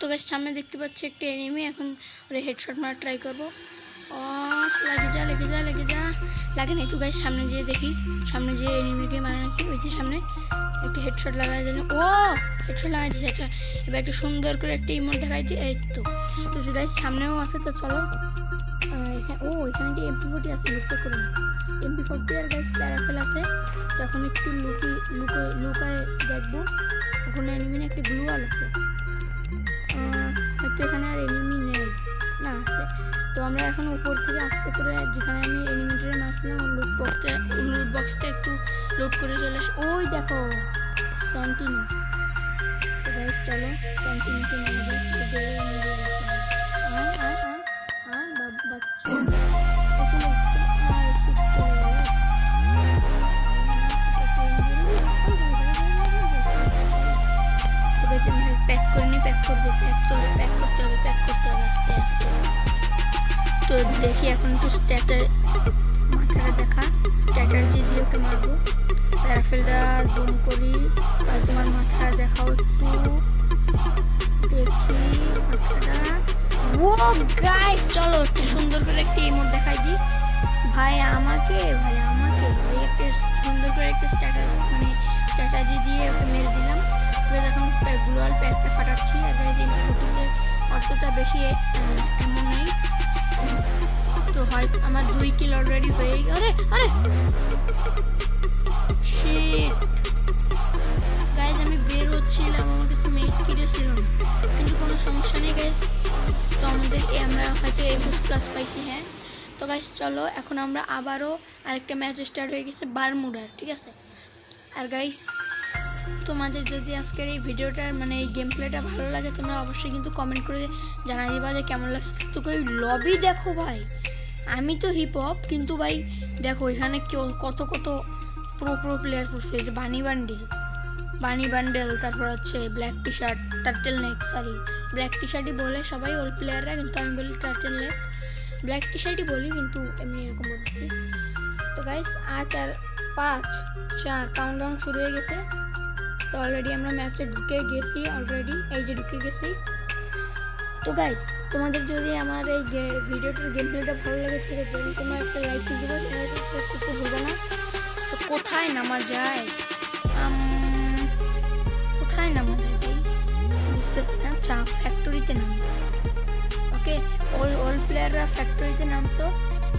তো গাছ সামনে দেখতে পাচ্ছি একটা এনিমি এখন ওরে হেডশট মারা ট্রাই করব। ও, লাগে যা, লেগে যা লেগে যা। লাগে নাই তো গাছ সামনে যেয়ে দেখি। সামনে যে এনিমিকে মারা নাকি? ওই যে সামনে একটা হেডশট লাগাই দিল ও হেডশট লাগাই দিয়েছে একটা এবার একটা সুন্দর করে একটা ইমোট দেখাই দিই এই তো। তো গাছ সামনেও আছে, তো চলো। ও, এখানে যে এমপি ফোর্টি আছে লুকটা করে এমপি ফোর্টি আর গাছ প্যারাফেল আছে। তখন একটু লুকি লুকো লুকায় দেখব। ওখানে এনিমি একটা গ্লু আছে। হয়তো এখানে আর এনিমি নেই। না আছে তো আমরা এখন উপর থেকে আসতে করে যেখানে আমি এনিমিটারে মারছিলাম লুট বক্সটা লুট বক্সটা একটু লোড করে চলে আসি ওই দেখো কন্টিনিউ চলো কন্টিনিউতে নেমে যাই। দেখাও একটু চলো একটু সুন্দর করে একটা ইমোট দেখাই দিই ভাই আমাকে ভাই আমাকে ভাই একটা সুন্দর করে একটা স্ট্র্যাটার মানে স্ট্র্যাটাজি দিয়ে ওকে মেরে দিলাম এখন প্যাকটা ফাটাচ্ছি আর গাইস অতটা বেশি নেই তো হয় আমার দুই কিল অলরেডি হয়ে গেছে আরে আরে প্লাস পাইছি হ্যাঁ? তো গাইস চলো, এখন আমরা আবারও আরেকটা ম্যাচ স্টার্ট হয়ে গেছে বারমুডার ঠিক আছে? আর গাইস তোমাদের যদি আজকের এই ভিডিওটার মানে এই গেম প্লেটা ভালো লাগে, তোমরা অবশ্যই কিন্তু কমেন্ট করে জানাই দিবা যে কেমন লাগছে। তোকে ওই লবি দেখো ভাই। আমি তো হিপ হপ কিন্তু ভাই, দেখো এখানে কেউ কত কত প্রো প্রো প্লেয়ার পড়ছে। যে বানি বান্ডিল বানি বান্ডেল তারপর হচ্ছে black T shirt turtle neck sorry black T শার্টই বলে সবাই ওল্ড প্লেয়াররা কিন্তু আমি বলি টার্টেল নেক ব্ল্যাক টি শার্টই বলি, কিন্তু এমনি এরকম বলছি তো গাইস আজ আর পাঁচ, চার কাউন্ট কাউন্টডাউন শুরু হয়ে গেছে। তো অলরেডি আমরা ম্যাচে ঢুকে গেছি অলরেডি এই যে ঢুকে গেছি। তো গাইস তোমাদের যদি আমার এই ভিডিওটার গেম প্লেটা ভালো লাগে থাকে তাহলে তোমরা একটা লাইক করে দেবো করতে ভুলবে না। তো কোথায় নামা যায়? কোথায় নামা যায়? বুঝতেছি না, চা ফ্যাক্টরিতে নাম ওল ওল্ড প্লেয়াররা ফ্যাক্টরিতে নামতো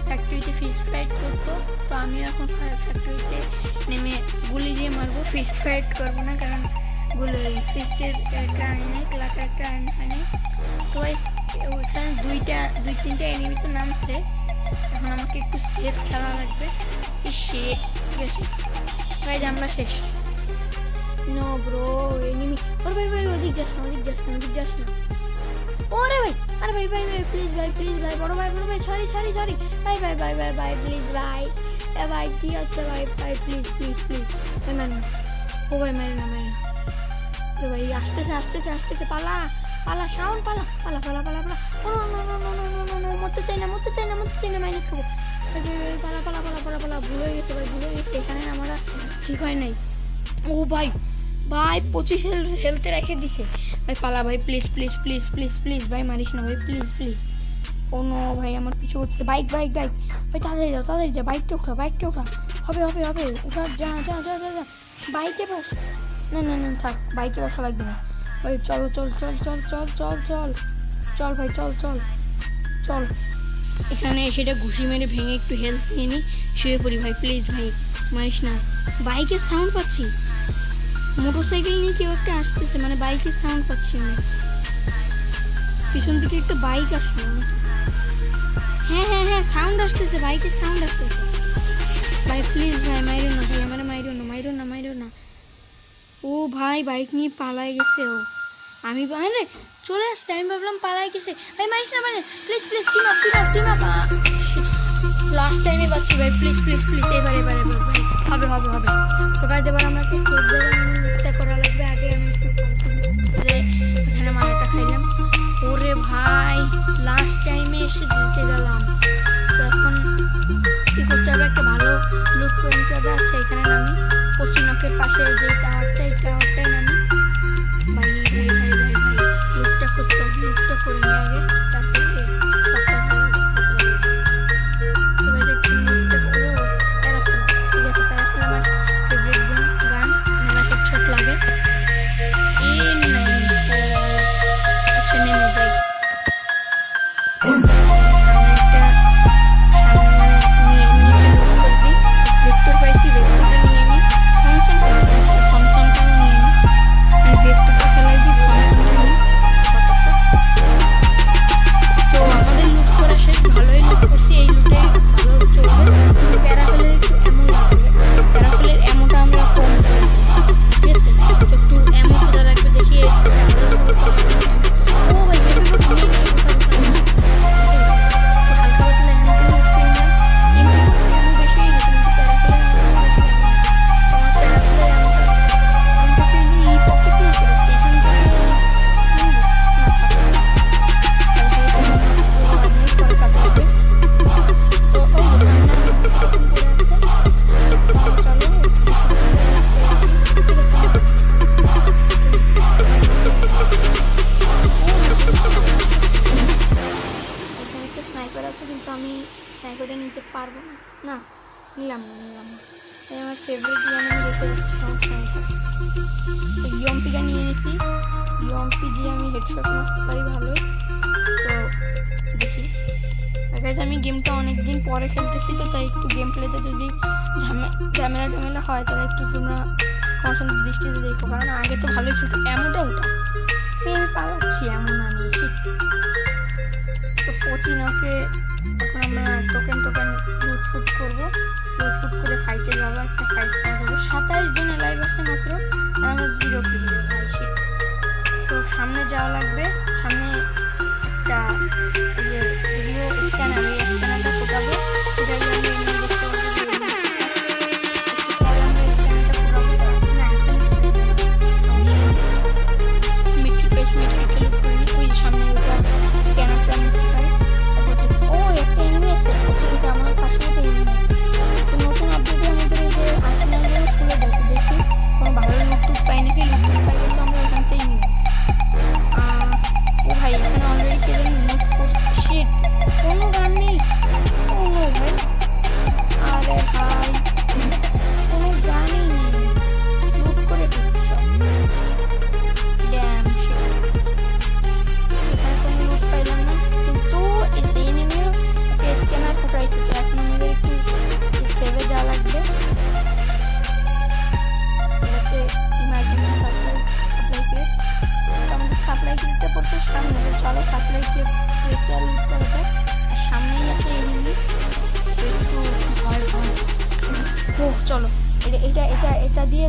ফ্যাক্টরিতে ফিস ফাইট করতো, তো আমিও এখন ফ্যাক্টরিতে নেমে গুলি দিয়ে মারবো। ফিস ফাইট করব না, কারণ গুলি ফিস্টের ক্যারেক্টার আনি নাই ক্যারেক্টার আনি আনি তো ওইখানে দুইটা, দুই তিনটা এনিমি তো নামছে। এখন আমাকে একটু সেফ খেলা লাগবে। সেরে গেছে। গাইজ আমরা শেষ। নো ব্রো এনিমি ওর ভাই ভাই, ওদিক যাস না, ওদিক যাস না, ওদিক যাস না। ওরে ভাই! আরে ভাই ভাই ভাই প্লিজ ভাই প্লিজ ভাই, বড় ভাই বড় ভাই সরি সরি সরি ভাই ভাই ভাই ভাই ভাই প্লিজ ভাই। এ ভাই, কি হচ্ছে ভাই? ভাই প্লিজ প্লিজ প্লিজ ভাই মানে ও ভাই, মারে না মারে না। এ ভাই, আসতেছে আসতেছে আসতেছে, পালা পালা সাউন্ড পালা পালা পালা পালা পালা। মরতে চাই না, মরতে চাই না, মরতে চাই না মাইনাস খাব। পালা পালা পালা পালা পালা, ভুল হয়ে গেছে ভাই, ভুল গেছে। এখানে আমরা ঠিক হয় নাই। ও ভাই ভাই পঁচিশ হেলথে রেখে দিছে। ভাই পালা ভাই please please please please please ভাই মারিস না ভাই প্লিজ প্লিজ ও নো ভাই আমার পিছু হচ্ছে। বাইক বাইক বাইক ভাই তাড়াতাড়ি যাও তাড়াতাড়ি যা বাইকটা উঠা বাইকটা উঠা। হবে হবে হবে। উঠা যা যা যা যা যা। বাইকে বস। না না না থাক বাইকে বসা লাগবে না। ভাই চল চল চল চল চল চল চল। চল ভাই চল চল। চল। এখানে সেটা ঘুষি মেরে ভেঙে একটু হেলথ নিয়ে নিই শুয়ে পড়ি ভাই প্লিজ ভাই মারিস না। বাইকের সাউন্ড পাচ্ছি? মোটর সাইকেল নিয়ে কেউ একটা আসতেছে মানে বাইকের সাউন্ড পাচ্ছি আমি পিছন থেকে একটা বাইক আসলো। হ্যাঁ হ্যাঁ হ্যাঁ সাউন্ড আসতেছে বাইকের সাউন্ড আসতেছে। ভাই প্লিজ ভাই, মাইরো না ভাই, আমার মাইরো না মাইরো না মাইরো না। ও ভাই বাইক নিয়ে পালায় গেছে ও। আমি আরে, চলে আসছে, আমি ভাবলাম পালায় গেছে। ভাই, মারিস না মানে please please team up team up team up last টাইমে পাচ্ছি ভাই প্লিজ প্লিজ প্লিজ এবার এবার এবার ভাই। হবে হবে হবে। তো গাইজ এবার আমরা কি চেক করা লাগবে আগে আমি একটু এখানে খাইলাম। ওরে ভাই লাস্ট টাইমে এসে জিতে গেলাম। দিয়ে আমি হেডশট মারতে পারি ভালো। তো দেখি। গাইজ আমি গেমটা অনেক দিন পরে খেলতেছি তো, তাই একটু গেম প্লেতে যদি ঝামে- ঝামেলা ঝামেলা হয়, তাহলে একটু তোমরা কনসেন্ট দৃষ্টিতে দেখো। কারণ আগে তো ভালোই খেলতো এমনটা ওটা আমি পালাচ্ছি এমন নিয়েছি তো পচিনাকে এখন আমরা টোকেন টোকেন লুট ফুট করব। লুট ফুট করে ফাইটে যাব, একটা ফাইট করা যাবে। সাতাইশ জনের লাইভ আছে মাত্র, আর আমার জিরো কিলো ভাই সামনে যাওয়া লাগবে। সামনে যেগুলো স্ক্যানার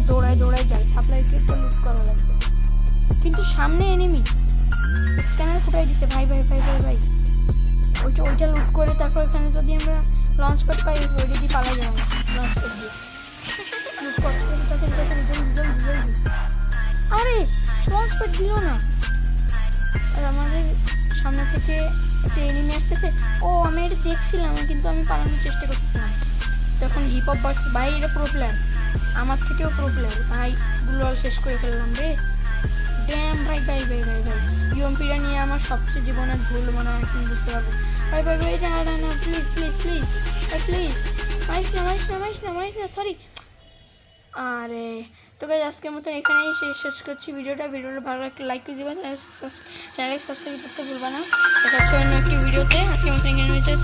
দৌড়ায় দৌড়ায় যায়। সাপ্লাই ক্রেটটা লুট করা লাগবে। কিন্তু সামনে এনিমি স্ক্যানার ফুটাই দিতে ভাই ভাই ভাই ভাই ভাই। ওইটা ওইটা লুট করে তারপর এখানে যদি আমরা লঞ্চ প্যাড পাই ওইটা দিয়ে পালা যাব। লঞ্চ প্যাড দিয়ে। লুট করতে তাড়াতাড়ি জলদি জলদি আরে লঞ্চ প্যাড দিল না। আর আমাদের সামনে থেকে একটা এনিমি আসতেছে। ও, আমি এটা দেখছিলাম, কিন্তু আমি পালানোর চেষ্টা করছিলাম। তখন হিপ হপ বাস ভাই, এটা প্রো প্লেয়ার আমার থেকেও প্রো প্লেয়ার ভাই, গুলো শেষ করে ফেললাম রে। ড্যাম ভাই ভাই ভাই ভাই ভাই। ইউএমপিটা নিয়ে আমার সবচেয়ে জীবনের ভুল মনে হয়, এখন বুঝতে পারব। ভাই ভাই ভাই, না না প্লিজ প্লিজ প্লিজ ভাই প্লিজ মারিস না মারিস না মারিস না মারিস না সরি আরে, তো গাইজ আজকের মতন এখানেই শেষ শেষ করছি ভিডিওটা। ভিডিওটা ভালো লাগলে লাইক করে দিবা চ্যানেল সাবস্ক্রাইব করতে ভুলবা না। দেখা হচ্ছে অন্য একটি ভিডিওতে আজকের মতন এখানে হয়ে যাচ্ছে